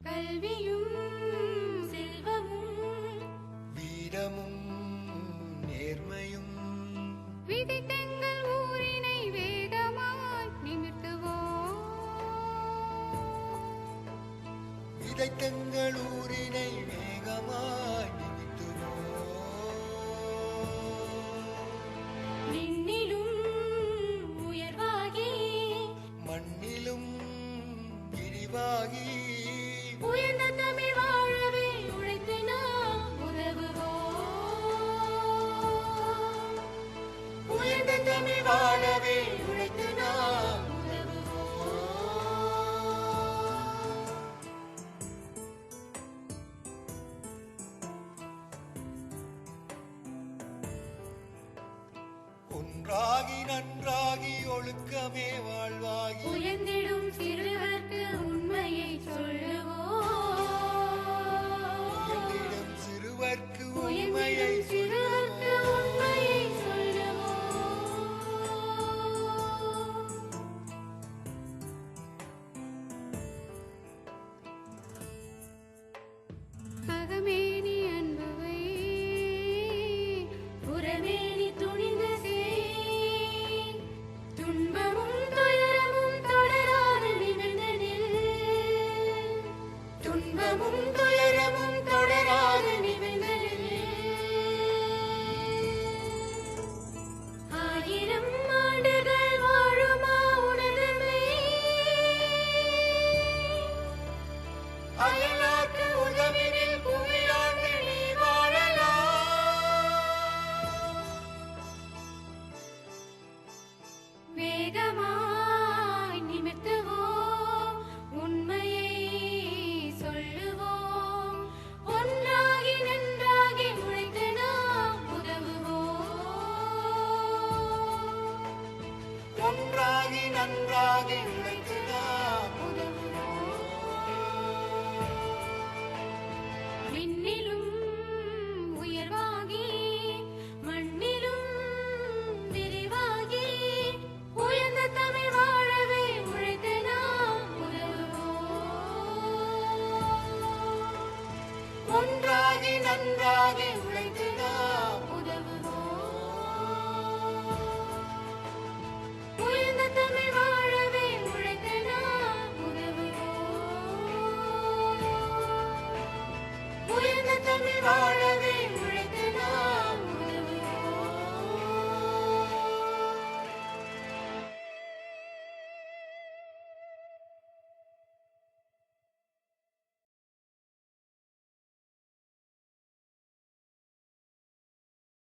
கல்வியும் செல்வமும் வீரமும் நேர்மையும் விதித்தெங்கள் ஊரினை வேகமாய் நிமிர்த்துவோம். விதைத்தங்கள் ஊரினை வேகமாய் ஒன்றாகி நன்றாகி ஒழுக்கமே வாழ்வாகி உயர்ந்திடும் சிறுவர்க்கு உண்மையை சொல்ல நன்றாக விண்ணிலும் உயர்வாகி மண்ணிலும் விரிவாகி உயர்ந்த தமிழ் வாழவே உழைத்து நாம்